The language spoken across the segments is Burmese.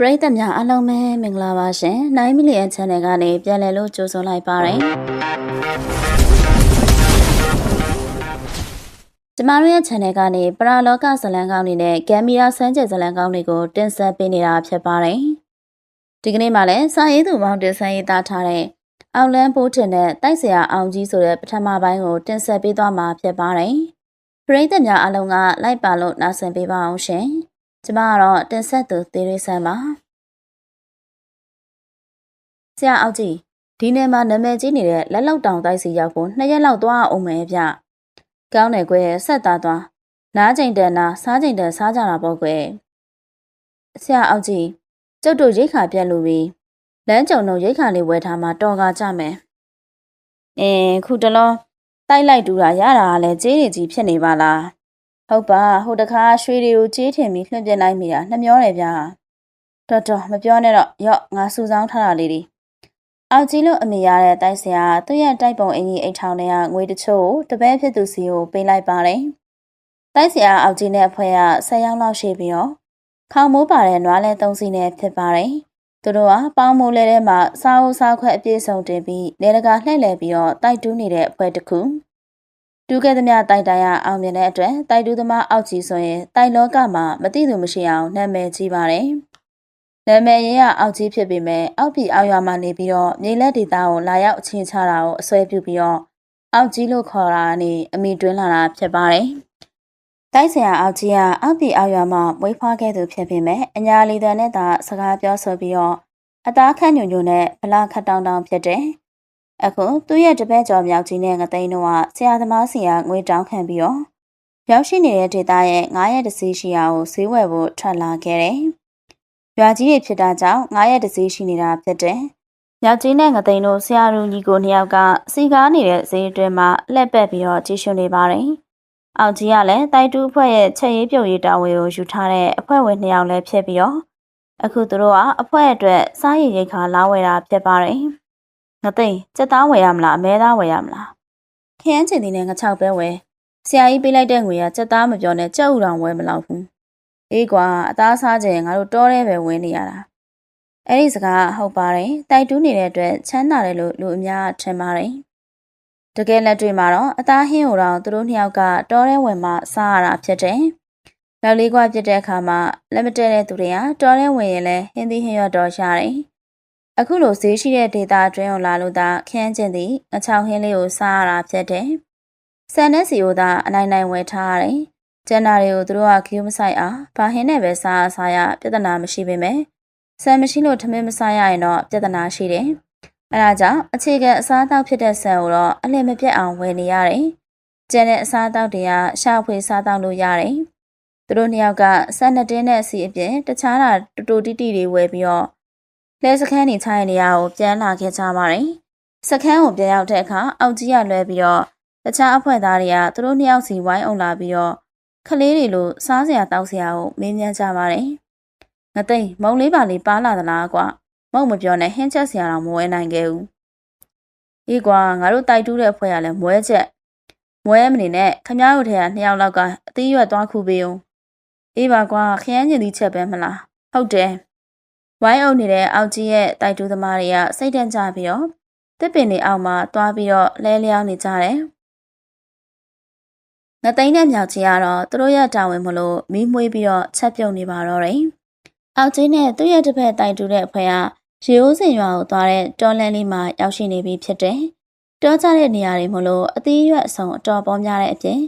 ပရိသတ်များအားလုံးပဲမင်္ဂလာပါရှင်။9 million channel ကနေပြန်လည်လို့ကြိုဆိုလိုက်ပါရယ်။ကျမတို့ရဲ့ channel ကနေပရာလောကဇလံကောင်းတွေနဲ့ဂမ်မီယာစမ်းကြယ်ဇလံကောင်းတွေကိုတင်ဆက်ပေးနေတာဖြစ်ပါတယ်။ဒီကနေ့မှလည်းစာရေးသူမောင်တင်ဆက်ရေးသားထားတဲ့အောင်လန်းပိုးတင်တဲ့တိုက်ဆရာအောင်ကြီးဆိုတဲ့ပထမပိုင်းကိုတင်ဆက်ပေးသွားမှာဖြစ်ပါတယ်။ပရိသတ်များအားလုံးကလိုက်ပါလို့နားဆင်ပေးပါအောင်ရှင်။ ကျမကတော့တင်ဆက်သူသေရေးဆန်းပါဆရာအောက်ကြီးဒီနေ့မှာနာမည်ကြီးနေတဲ့လက်လောက်တောင်တိုက်စီရောက်ဖို့နှစ်ရက်လောက်သွားအောင်မယ်ဗျကောင်းတယ်ကွယ်ဆက်သားသွားနားချိန်တန်နာစားချိန်တန်စားကြတာပေါ့ကွယ်ဆရာအောက်ကြီးကျုပ်တို့ရိတ်ခါပြက်လို့ပြီလမ်းကြုံတော့ရိတ်ခါလေးဝယ်ထားမှတော်ကားကြမယ်အင်းခုတလောတိုက်လိုက်တူတာရတာကလည်းကြေးတွေကြီးဖြစ်နေပါလား ဟုတ်ပါဟိုတခါရွှေတွေကိုကြေးထင်ပြီးလွှင့်ပြလိုက်မိတာနှမျောတယ်ဗျာတော်တော်မပြောနဲ့တော့ရော့ငါစူဆောင်းထားတာလေးတွေအောက်ကြီးလို့အမေရတဲ့တိုက်ဆရာသူ့ရဲ့တိုက်ပုံအင်ကြီးအိတ်ထောင်ထဲကငွေတချို့တပည့်ဖြစ်သူစီကိုပေးလိုက်ပါတယ်တိုက်ဆရာအောက်ကြီးနဲ့အဖွဲကဆက်ရောက်လောက်ရှိပြီးတော့ခေါမိုးပါတဲ့နွားလဲသုံးစီနဲ့ဖြစ်ပါတယ်သူတို့ကပေါင်းမိုးလဲထဲမှာစားအုပ်စားခွက်အပြည့်စုံတင်ပြီးနေတကာလှည့်လည်ပြီးတော့တိုက်တူးနေတဲ့အဖွဲ့တစ်ခု တူးခဲ့သမျှတိုက်တိုင်ရအောင်မြင်တဲ့အတွက်တိုက်တူးသမားအောက်ကြီးဆိုရင်တိုက်လောကမှာမသိသူမရှိအောင်နာမည်ကြီးပါတယ်။နာမည်ရင်ကအောက်ကြီးဖြစ်ပေမဲ့အောက်ပြည်အောက်ရွာမှာနေပြီးတော့မြေလက်ဒေသကိုလာရောက်အချင်းချတာကိုအစွဲပြုပြီးတော့အောက်ကြီးလို့ခေါ်တာနေအမိတွင်းလာတာဖြစ်ပါတယ်။တိုက်ဆရာအောက်ကြီးကအောက်ပြည်အောက်ရွာမှာမွေးဖွားခဲ့သူဖြစ်ပေမဲ့အညာလီတန်နဲ့သာစကားပြောဆိုပြီးတော့အသားခန့်ညွညွနဲ့ဗလာခတ်တောင်းတောင်းဖြစ်တယ်။ အခုသူ့ရဲ့တပည့်ကျော်မြောက်ကြီးနဲ့ငသိန်းတို့ကဆရာသမားစီကငွေတောင်းခံပြီးတော့ရောက်ရှိနေတဲ့ဒေသရဲ့9ရက်တစည်းရှိရာကိုဈေးဝယ်ဖို့ထွက်လာခဲ့တယ်။ရွာကြီးတွေဖြစ်တာကြောင့်9ရက်တစည်းရှိနေတာဖြစ်တယ်။မြောက်ကြီးနဲ့ငသိန်းတို့ဆရာလူကြီးကိုနှစ်ယောက်ကစီကားနေတဲ့ဈေးအတွင်းမှာလှည့်ပက်ပြီးတော့ကြည့်ရှုနေပါတယ်။အောင်ကြီးကလည်းတိုက်တူးအဖွဲ့ရဲ့ချက်ရေးပြုတ်ရေးတာဝန်ကိုယူထားတဲ့အဖွဲ့ဝင်နှစ်ယောက်လည်းဖြစ်ပြီးတော့အခုသူတို့ကအဖွဲ့အတွက်စားရည်ရိတ်ခါလာဝယ်တာဖြစ်ပါတယ်။ ငသိန်းစက်သားဝယ်ရမလားအမဲသားဝယ်ရမလားခရမ်းချင်သည်နဲ့ငချောက်ပဲဝယ်ဆရာကြီးပေးလိုက်တဲ့ငွေကစက်သားမပြောနဲ့ကြက်ဥတော်ဝယ်မလောက်ဘူးအေးကွာအသားစားကြရင်ငါတို့တောထဲပဲဝယ်နေရတာအဲ့ဒီစကားဟုတ်ပါတယ်တိုက်တူးနေတဲ့အတွက်ချမ်းသာတယ်လို့လူအများထင်ပါတယ်တကယ်လက်တွေ့မှာတော့အသားဟင်းကိုတော့သူတို့နှစ်ယောက်ကတောထဲဝင်မှစားရတာဖြစ်တယ်နောက်လေးကွာပြစ်တဲ့အခါမှာလက်မတည့်တဲ့သူတွေကတောထဲဝင်ရင်လည်းဟင်းသီးဟင်းရွက်တော်ရတယ် အခုလိုဈေးရှိတဲ့ဒေတာအတွင်းကိုလာလို့သာခင်းကျင်သည်အချောင်ဟင်းလေးကိုစားရတာဖြစ်တယ်။ဆန်နဲ့စီကိုသာအနိုင်နိုင်ဝယ်ထားရတယ်။ကျန်တာတွေကိုသူတို့ကခီးမဆိုင်အောင်ဘာဟင်းနဲ့ပဲစားစားရပြဿနာမရှိပေမဲ့ဆန်မရှိလို့ထမင်းမစားရရင်တော့ပြဿနာရှိတယ်။အဲဒါကြောင့်အခြေခံအစားအသောက်ဖြစ်တဲ့ဆန်ကိုတော့အလင်းမပြတ်အောင်ဝယ်နေရတယ်။ကျန်တဲ့အစားအသောက်တွေကရှာဖွေစားသောက်လို့ရတယ်။သူတို့နှစ်ယောက်ကဆန်နဲ့တင်းနဲ့စီအပြင်တခြားတာတူတူတီတီတွေဝယ်ပြီးတော့ လဲစခန်းနေချိုင်နေရကိုပြန်လာခဲ့ကြပါတယ်။စခန်းကိုပြန်ရောက်တဲ့အခါအောက်ကြီးကလွဲပြီးတော့တခြားအဖွဲ့သားတွေကသူတို့နှစ်ယောက်စီဝိုင်းအောင်လာပြီးတော့ခလေးတွေလိုစားစရာတောက်စရာကိုမေးမြန်းကြပါတယ်။ငသိမ့်မုံလေးပါလေးပါလာသလားကွာ။မုံမပြောနဲ့ဟင်းချက်စရာတော့မဝဲနိုင်ခဲ့ဘူး။အေးကွာငါတို့တိုက်တူးတဲ့အဖွဲ့ကလည်းမွဲချက်မွဲမနေနဲ့ခမားတို့ထဲကနှစ်ယောက်လောက်ကအသီးရွက်သွားခုပေးအောင်။အေးပါကွာခရမ်းကျင်သီးချက်ပဲမလား။ဟုတ်တယ်။ ဝိုင်းအုပ်နေတဲ့အောက်ကြီးရဲ့တိုက်တူးသမားတွေကစိတ်တန့်ကြပြီးတော့တစ်ပင်တွေအောက်မှာတွားပြီးတော့လဲလျောင်းနေကြတယ်။ငသိန်းနဲ့မြောက်ကြီးကတော့သူတို့ရဲ့တာဝန်မလို့မီးမွေးပြီးတော့ချက်ပြုတ်နေပါတော့တယ်။အောက်ကြီးနဲ့သူ့ရဲ့တစ်ဖက်တိုက်တူးတဲ့အဖွဲ့ကရေအိုးစင်ရွာကိုသွားတဲ့တောလန်းလေးမှာရောက်ရှိနေပြီဖြစ်တယ်။တောကြတဲ့နေရာတွေမလို့အသီးရွက်အစုံအတော်ပေါများတဲ့အပြင်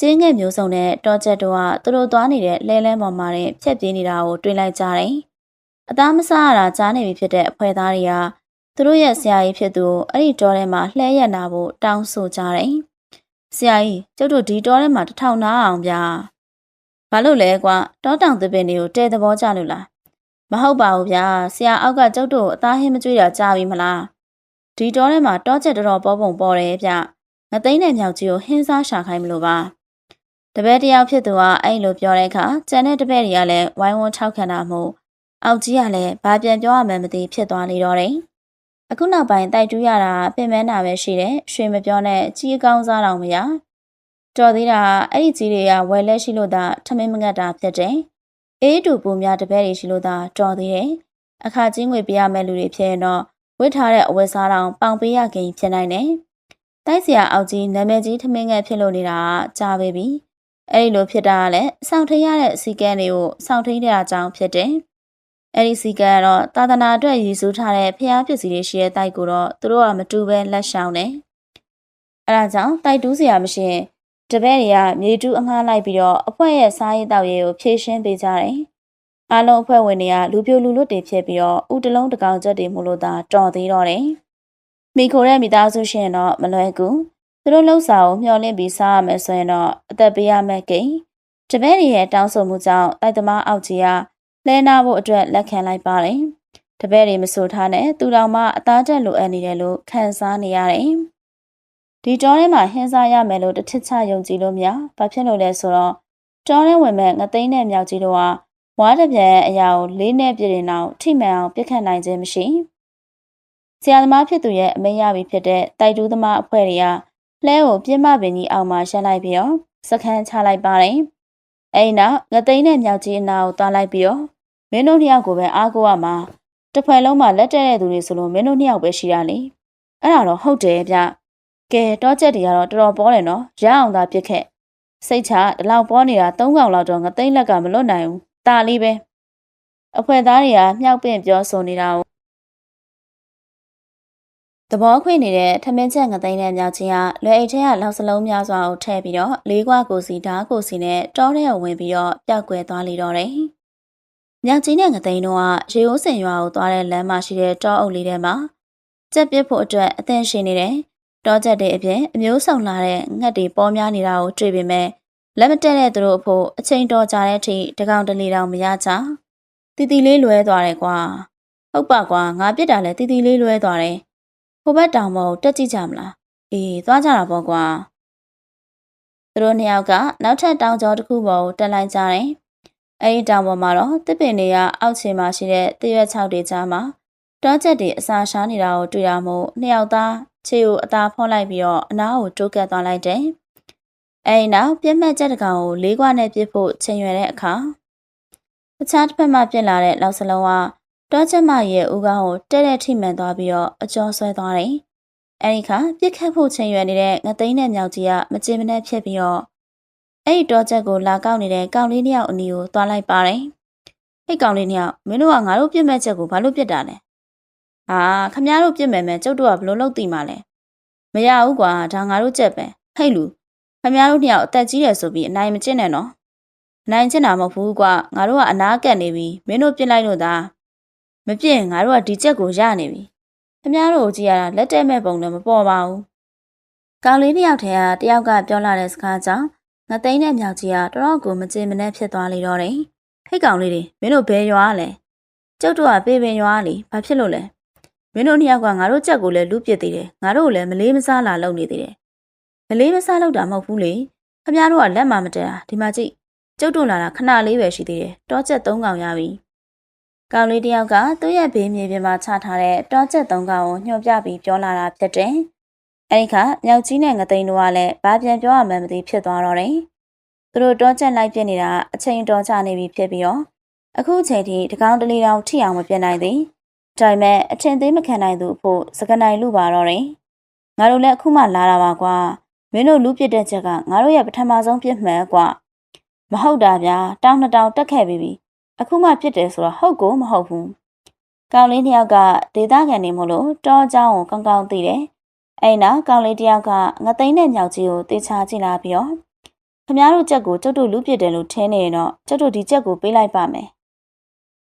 ကျင်းငယ်မျိုးစုံနဲ့တောချက်တို့ကသူတို့သွားနေတဲ့လဲလန်းပေါ်မှာဖြက်ပြေးနေတာကိုတွေ့လိုက်ကြတယ်။ အသားမစားရတာကြားနေပြီဖြစ်တဲ့အဖွဲ့သားတွေကသူတို့ရဲ့ဆရာကြီးဖြစ်သူအဲ့ဒီတောထဲမှာလှဲရက်နာဖို့တောင်းဆိုကြတယ်။ဆရာကြီးကျုပ်တို့ဒီတောထဲမှာတထောင်နာအောင်ဗျာ။ဘာလို့လဲကွာတောတောင်သပင်တွေကိုတဲသဘောကြလို့လား။မဟုတ်ပါဘူးဗျာဆရာအောက်ကကျုပ်တို့အသားဟင်းမကြွေးတာကြားပြီမလား။ဒီတောထဲမှာတောချက်တော်တော်ပေါ်ပုံပေါ်တယ်ဗျ။ငသိန်းတဲ့မြောက်ကြီးကိုဟင်းစားရှာခိုင်းမလို့ပါ။တပည့်တယောက်ဖြစ်သူကအဲ့လိုပြောတဲ့အခါကျန်တဲ့တပည့်တွေကလည်းဝိုင်းဝန်းထောက်ခံတာမို့ အောက်ကြီးကလည်းဘာပြန်ပြောရမှန်းမသိဖြစ်သွားနေတော့တယ်။အခုနောက်ပိုင်းတိုက်တူးရတာပင်မနာပဲရှိတယ်။ရွှေမပြောနဲ့ကြီးအကောင်းစားတော်မရ။တော်သေးတာအဲ့ဒီကြီးတွေကဝယ်လက်ရှိလို့သာထမင်းမငတ်တာဖြစ်တယ်အေးတူပူများတပည့်တွေရှိလို့သာတော်သေးတယ်အခါချင်းငွေပေးရမယ့်လူတွေဖြစ်ရင်တော့ဝစ်ထားတဲ့အဝတ်စားတောင်ပေါင်ပေးရခင်ဖြစ်နိုင်တယ်တိုက်စရာအောက်ကြီးနာမည်ကြီးထမင်းငယ်ဖြစ်လို့နေတာကကြားပဲပြီအဲ့ဒီလိုဖြစ်တာကလည်းစောင့်ထိန်ရတဲ့စီကံတွေကိုစောင့်ထိန်တဲ့အကြောင်းဖြစ်တယ် အဲ့ဒီစီကံကတော့သာသနာအတွက်ရည်စူးထားတဲ့ဖျားပစ္စည်းတွေရှိတဲ့တိုက်ကိုတော့သူတို့ကမတူပဲလက်ရှောင်တယ်အဲဒါကြောင့်တိုက်တူးစရာမရှိရင်တပည့်တွေကမြေတူးအငှားလိုက်ပြီးတော့အဖွဲ့ရဲ့စားရေးတောက်ရေးကိုဖြည့်ရှင်းပေးကြတယ်။အားလုံးအဖွဲ့ဝင်တွေကလူပြိုလူလွတ်တွေဖြစ်ပြီးတော့ဥတလုံးတကောင်ချက်တွေမို့လို့သာတော်သေးတော့တယ်။မိခိုတဲ့မိသားစုရှင်တော့မလွယ်ကူ။သူတို့လှုပ်စာကိုမျှော်လင့်ပြီးစားရမယ်ဆိုရင်တော့အသက်ပေးရမယ့်ကိန်းတပည့်တွေရဲ့တောင်းဆိုမှုကြောင့်တိုက်သမားအောက်ကြီးက လဲနာဖို့အတွက်လက်ခံလိုက်ပါတယ်။တပည့်တွေမဆိုထားနဲ့သူတော်မှအသားတက်လိုအပ်နေတယ်လို့ခံစားနေရတယ်။ဒီတောထဲမှာဟင်းစားရမယ်လို့တထစ်ချယုံကြည်လို့များဘာဖြစ်လို့လဲဆိုတော့တောထဲဝင်မဲ့ငသိန်းနဲ့မြောက်ကြီးတို့ကဝါးတစ်ပြန်အရာကိုလေးနဲ့ပြည့်ရင်တော့ထိမှန်အောင်ပြစ်ခတ်နိုင်ခြင်းမရှိဆရာသမားဖြစ်သူရဲ့အမိန့်ရပြီဖြစ်တဲ့တိုက်တူးသမားအဖွဲ့တွေကလှဲကိုပြင်းမပင်ကြီးအောက်မှာရှက်လိုက်ပြီးတော့စခန်းချလိုက်ပါတယ်အဲ့နောက်ငသိန်းနဲ့မြောက်ကြီးအနာကိုသွားလိုက်ပြီးတော့ မင်းတို့နှစ်ယောက်ကိုပဲအားကိုးရမှာတစ်ဖွဲ့လုံးမှာလက်တက်တဲ့သူတွေဆိုလို့မင်းတို့နှစ်ယောက်ပဲရှိရလေအဲ့ဒါတော့ဟုတ်တယ်ဗျကဲတောချက်တွေကတော့တော်တော်ပေါ်တယ်နော်ရအောင်သာပြစ်ခဲ့စိတ်ချဒီလောက်ပေါ်နေတာ၃កောင်လောက်တော့ငသိမ့်လက်ကမလွတ်နိုင်ဘူးตาလေးပဲအဖွဲသားတွေကမြောက်ပင့်ပြောဆိုနေတာကိုသဘောခွေနေတဲ့ထမင်းချက်ငသိမ့်တဲ့မြောက်ချင်းကလွယ်အိတ်ထဲကလောက်စလုံးများစွာကိုထည့်ပြီးတော့လေးကွာကိုစီဓာကိုစီနဲ့တောထဲကိုဝင်ပြီးတော့ပျောက်ကွယ်သွားလေတော့တယ် မြောက်ချင်းနဲ့ငသိမ့်တို့ကရေအိုးစင်ရွာကိုသွားတဲ့လမ်းမှာရှိတဲ့တောအုပ်လေးထဲမှာကြက်ပစ်ဖို့အတွက်အသင်ရှင်နေတယ်တောချက်တွေအပြင်အမျိုးဆောင်လာတဲ့ငှက်တွေပေါ်များနေတာကိုတွေ့ပေမဲ့လက်မတက်တဲ့သူတို့အဖို့အချိန်တော်ကြာတဲ့အထိတကောင်တလီတောင်မရကြတီတီလေးလွဲသွားတယ်ကွာဟုတ်ပါကွာငါပြစ်တာလဲတီတီလေးလွဲသွားတယ်ဟိုဘက်တောင်ပေါ်တက်ကြည့်ကြမလားအေးသွားကြတာပေါ့ကွာသူတို့နှစ်ယောက်ကနောက်ထပ်တောင်ကျော်တစ်ခုပေါ်ကိုတက်လိုက်ကြတယ် အဲဒီတောင်ပေါ်မှာတော့တစ်ပင်တွေကအောက်ခြေမှာရှိတဲ့တရွက်၆တွေကြားမှာတောချက်တွေအစာရှားနေတာကိုတွေ့ရမို့နှစ်ယောက်သားခြေကိုအသာဖော့လိုက်ပြီးတော့အနားကိုတိုးကပ်သွားလိုက်တယ်။အဲဒီနောက်ပြက်မှတ်ချက်တကောင်ကိုလေးခွနဲ့ပြစ်ဖို့ချိန်ရွယ်တဲ့အခါတခြားတစ်ဖက်မှပြစ်လာတဲ့လောက်စလုံးကတောချက်မရဲ့ဦးခေါင်းကိုတဲ့တဲ့ထိမှန်သွားပြီးတော့အကျော်ဆွဲသွားတယ်။အဲဒီခါပြစ်ခတ်ဖို့ချိန်ရွယ်နေတဲ့ငသိန်းနဲ့မြောက်ကြီးကမကြင်မနဲ့ဖြစ်ပြီးတော့ အဲ့ဒီတောချက်ကိုလာကောက်နေတဲ့ကောင်လေးနှစ်ယောက်အနီးကိုသွားလိုက်ပါတယ်။အဲ့ကောင်လေးနှစ်ယောက်မင်းတို့ကငါတို့ပြစ်မဲ့ချက်ကိုဘာလို့ပြစ်တာလဲဟာခမည်းတော်ပြစ်မယ်မယ်ကျုပ်တို့ကဘလို့လုပ်သိမှာလဲမရဘူးကွာဒါငါတို့ကြက်ပဲဟဲ့လူခမည်းတော်နှစ်ယောက်အသက်ကြီးရဆိုပြီးအနိုင်မကျင့်နဲ့နော်အနိုင်ကျင့်တာမဟုတ်ဘူးကွာငါတို့ကအနာကက်နေပြီမင်းတို့ပြစ်လိုက်လို့သာမပြစ်ငါတို့ကဒီကြက်ကိုရနေပြီခမည်းတော်ကိုကြည့်ရတာလက်တဲမဲ့ပုံလည်းမပေါ်ပါဘူးကောင်လေးနှစ်ယောက်ထဲကတယောက်ကပြောလာတဲ့စကားကြောင့် ငသိန်းနဲ့မြောက်ကြီးကတော်တော်ကိုမကြင်မနဲ့ဖြစ်သွားလေတော့တယ်ဟိတ်ကောင်လေးတွေမင်းတို့ဘယ်ရွာလဲကျုပ်တို့ကပေပင်ရွာလေဘာဖြစ်လို့လဲမင်းတို့နှစ်ယောက်ကငါတို့ကြက်ကိုလည်းလူပစ်သေးတယ်ငါတို့ကိုလည်းမလေးမစားလာလုပ်နေသေးတယ်မလေးမစားလုပ်တာမဟုတ်ဘူးလေခမတို့ကလက်မှမတတာဒီမှာကြည့်ကျုပ်တို့လာတာခဏလေးပဲရှိသေးတယ်တောချက်၃កောင်ရပြီကောင်လေးတယောက်ကသူ့ရဲ့ဘေးမြေပြင်မှာချထားတဲ့တောချက်၃កောင်ကိုညှို့ပြပြီးပြောလာတာဖြစ်တယ် အဲဒီခါမြောက်ကြီးနဲ့ငသိန်းတို့ကလည်းဘာပြန်ပြောရမှန်းမသိဖြစ်သွားတော့တယ်သူတို့တောချက်လိုက်ပြနေတာအချိန်တော်ချနေပြီဖြစ်ပြီးတော့အခုချိန်ထိတကောင်တလီတောင်ထိအောင်မပြတ်နိုင်သေးဒါပေမဲ့အချင်းသေးမခံနိုင်သူအဖို့စကနိုင်လူပါတော့တယ်ငါတို့လည်းအခုမှလာတာပါကွာမင်းတို့လူပြစ်တဲ့ချက်ကငါတို့ရဲ့ပထမဆုံးပြစ်မှန်ကွာမဟုတ်တာဗျာတောင်းနှစ်တောင်းတက်ခဲ့ပြီအခုမှပြစ်တယ်ဆိုတော့ဟုတ်ကိုမဟုတ်ဘူးကောင်လေးတစ်ယောက်ကဒေသခံနေမို့လို့တောအကြောင်းကိုကောင်းကောင်းသိတယ် အဲ့နောက်ကောင်လေးတစ်ယောက်ကငသိန်းတဲ့မြောက်ကြီးကိုတေချာကြည့်လာပြီးတော့ခမားတို့ချက်ကိုကျုပ်တို့လူပြစ်တယ်လို့ထင်နေရင်တော့ကျုပ်တို့ဒီချက်ကိုပေးလိုက်ပါမယ်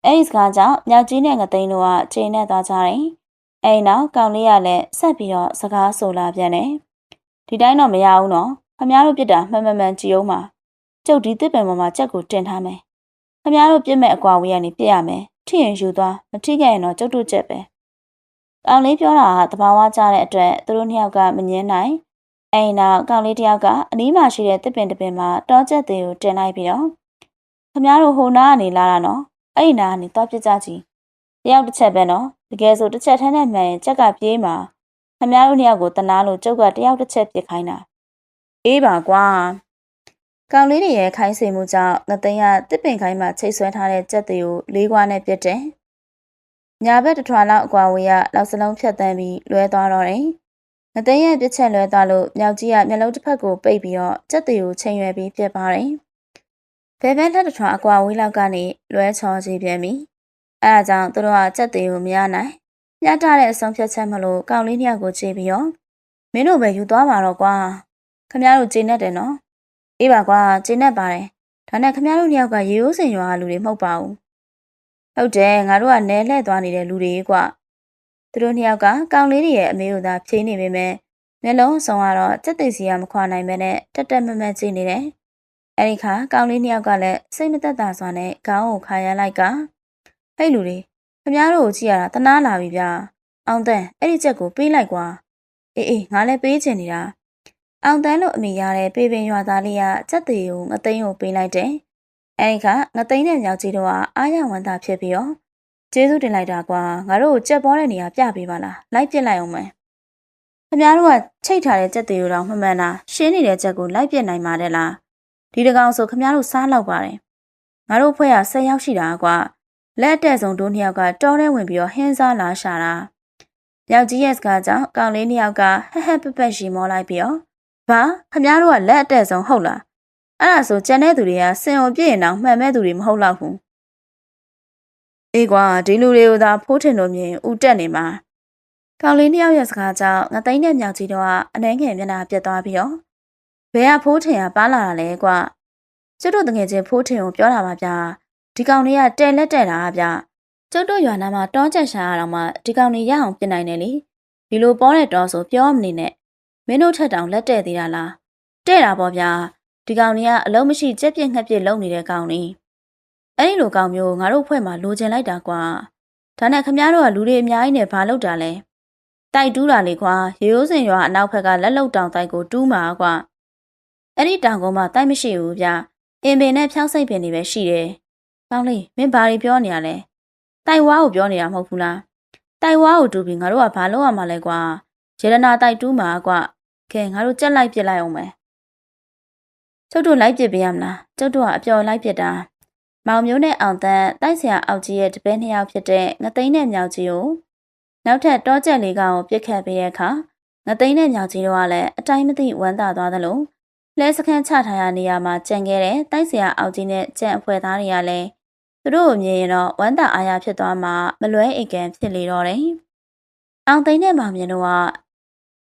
အဲ့ဒီစကားကြောင့်မြောက်ကြီးနဲ့ငသိန်းတို့ကချိန်နဲ့သွားကြတယ်။အဲ့နောက်ကောင်လေးကလည်းဆက်ပြီးတော့စကားဆိုလာပြန်တယ်။ဒီတိုင်းတော့မရဘူးနော်။ခမည်းတော်ပြစ်တာမှန်မှန်မှန်ကြည့်အောင်ပါ။ကျုပ်ဒီတစ်ပင်ပေါ်မှာကြက်ကိုတင်ထားမယ်။ခမည်းတော်ပြစ်မဲ့အကွာဝေးကနေပြစ်ရမယ်။ထိရင်ယူသွားမထိခဲ့ရင်တော့ကျုပ်တို့ချက်ပဲ။ ကောင်လေးပြောတာကတဘာဝကြတဲ့အတွက်သူတို့နှစ်ယောက်ကမငင်းနိုင်။အဲ့နောက်ကောင်လေးတယောက်ကအနီးမှာရှိတဲ့တစ်ပင်တစ်ပင်မှာတောချက်သေးကိုတင်လိုက်ပြီးတော့ခမည်းတော်ဟိုနားကနေလာတာနော်အဲ့ဒီနာကနေတော့ပြစ်ကြကြည့်တယောက်တစ်ချက်ပဲနော်တကယ်ဆိုတစ်ချက်ထမ်းနဲ့မှန်ရင်ချက်ကပြေးမှာခမရတို့နှစ်ယောက်ကိုတနာလို့ကျုပ်ကတယောက်တစ်ချက်ပြစ်ခိုင်းတာအေးပါကွာကောင်လေးတွေရဲ့ခိုင်းစေမှုကြောင့်ငသိန်းကတစ်ပင်ခိုင်းမှာချိတ်ဆွဲထားတဲ့ကြက်တွေကိုလေးခွားနဲ့ပြစ်တယ်။ ညာဘက်တစ်ထွာလောက်အကွာဝေးကလောက်စလုံးဖြတ်တန်းပြီးလွဲသွားတော့တယ်။ငသိန်းရဲ့ပြစ်ချက်လွဲသွားလို့မြောက်ကြီးကမျက်လုံးတစ်ဖက်ကိုပိတ်ပြီးတော့ကြက်တွေကိုချိန်ရွယ်ပြီးပြစ်ပါတယ်။ဘဲဘဲလက်တစ်ထွာအကွာဝေးလောက်ကနေလွဲချောစီပြန်ပြီ။အဲဒါကြောင့်သူတို့ကကြက်တွေကိုမရနိုင်။ညှတာတဲ့အဆုံးဖြတ်ချက်မလို့ကောင်လေးနှစ်ယောက်ကိုကြည့်ပြီးတော့မင်းတို့ပဲယူသွားပါတော့ကွာ။ခမရတို့ဂျင်းနဲ့တယ်နော်။အေးပါကွာဂျင်းနဲ့ပါတယ်။ဒါနဲ့ခမရတို့နှစ်ယောက်ကရေရိုးစင်ရွာလူတွေမဟုတ်ပါဘူး။ ဟုတ်တယ်ငါတို့ကနဲလှဲ့သွားနေတဲ့လူတွေကွာ။သူတို့နှစ်ယောက်ကကောင်လေးတွေရဲ့အမေကိုသာဖြေးနေပေမဲ့မျက်လုံးစုံကတော့စက်သိစီကမခွာနိုင်ပဲနဲ့တက်တက်မမတ်ကြည့်နေတယ်။အဲဒီခါကောင်လေးနှစ်ယောက်ကလည်းစိတ်မသက်သာစွာနဲ့ခေါင်းကိုခါရလိုက်ကဟဲ့လူတွေခမရတို့ကိုကြည့်ရတာတနာလာပြီဗျာ။အောင်တန်အဲ့ဒီချက်ကိုပေးလိုက်ကွာ။အေးအေးငါလည်းပေးချင်နေတာ။အောင်တန်းလို့အမိရတဲ့ပေပင်ရွာသားလေးကစက်သေးကိုငသိန်းကိုပေးလိုက်တယ်။ အဲဒီခါငသိန်းနဲ့ညောင်ကြီးတို့ကအားရဝမ်းသာဖြစ်ပြီးတော့ကျေးဇူးတင်လိုက်တာကွာငါတို့ကိုကြက်ပေါ်တဲ့နေရာပြပေးပါလားလိုက်ပြစ်လိုက်အောင်မယ်။ခင်ဗျားတို့ကချိတ်ထားတဲ့ကြက်သေးကိုတော့မမှန်တာရှင်းနေတဲ့ကြက်ကိုလိုက်ပြစ်နိုင်ပါတယ်လား။ဒီတကောင်ဆိုခင်ဗျားတို့စားလောက်ပါတယ်။ငါတို့ဖွဲ့က၁၀ယောက်ရှိတာကွာလက်အတက်ဆုံးတို့နှစ်ယောက်ကတောထဲဝင်ပြီးတော့ဟင်းစားလာရှာတာ။ယောက်ကြီးရဲ့စကားကြောင့်ကောင်လေးနှစ်ယောက်ကဟက်ဟက်ပက်ပက်ရှီမောလိုက်ပြီးတော့ဘာခမ ्या တို့ကလက်အတက်ဆုံးဟုတ်လား အဲ့ဒါဆိုကျန်တဲ့သူတွေကစင်ုံပြည့်ရင်တော့မှန်မဲ့သူတွေမဟုတ်တော့ဘူးအေးကွာဒီလူတွေကိုသာဖိုးထင်လို့မြင်ဥတက်နေမှာကောင်လေးနှစ်ယောက်ရဲ့စကားကြောင့်ငသိန်းနဲ့မြောက်ကြီးတို့ကအနှဲငယ်မျက်နှာပြတ်သွားပြီးတော့ဘယ်ကဖိုးထင်ကပါလာတာလဲကွာကျွတ်တို့တငယ်ချင်းဖိုးထင်ကိုပြောတာပါဗျာဒီကောင်လေးကတဲလက်တဲတာဗျာကျုပ်တို့ရွာနာမှာတောချက်ရှာရအောင်မှဒီကောင်လေးရအောင်ပြင်နိုင်တယ်လေဒီလိုပေါ်တဲ့တောဆိုပြောမနေနဲ့မင်းတို့ထက်တောင်လက်တဲ့သေးတာလားတဲ့တာပေါ့ဗျာ ဒီကောင်ကြီးကအလုံးမရှိကြက်ပြက်ငှက်ပြက်လုံနေတဲ့ကောင်လေးအဲ့ဒီလိုကောင်မျိုးငါတို့ဖွဲ့မှာလိုချင်လိုက်တာကွာဒါနဲ့ခမည်းတော်ကလူတွေအများကြီးနဲ့ဘာလုပ်တာလဲတိုက်တူးတာလေကွာရေရိုးစင်ရွာအနောက်ဘက်ကလက်လုံတောင်တိုက်ကိုတူးမှာကွာအဲ့ဒီတောင်ကုန်းမှာတိုက်မရှိဘူးဗျအင်ပင်နဲ့ဖြောင်းစိတ်ပင်တွေပဲရှိတယ်ကောင်းလေးမင်းဘာတွေပြောနေရလဲတိုက်ဝါးကိုပြောနေတာမဟုတ်ဘူးလားတိုက်ဝါးကိုတူပြီးငါတို့ကဘာလုပ်ရမှာလဲကွာရေဒနာတိုက်တူးမှာကွခဲငါတို့ကြက်လိုက်ပြစ်လိုက်အောင်မယ် ကျုပ်တို့လိုက်ပြစ်ပေးရမလားကျုပ်တို့ကအပျော်လိုက်ပြစ်တာမောင်မျိုးနဲ့အောင်တန်းတိုက်ဆရာအောက်ကြီးရဲ့တပည့်နှစ်ယောက်ဖြစ်တဲ့ငသိန်းနဲ့မြောက်ကြီးကိုနောက်ထပ်တောကျက်လေးကောင်ကိုပြစ်ခတ်ပေးတဲ့အခါငသိန်းနဲ့မြောက်ကြီးတို့ကလည်းအတိုင်းမသိဝမ်းသာသွားသလိုလဲစခန်းချထားရနေရာမှာကြံခဲ့တဲ့တိုက်ဆရာအောက်ကြီးနဲ့ကြံအဖွဲ့သားတွေကလည်းသူတို့ကိုမြင်ရင်တော့ဝမ်းသာအားရဖြစ်သွားမှမလွဲအိတ်ကန်ဖြစ်လေတော့တယ်။အောင်သိန်းနဲ့မောင်မြင်တို့က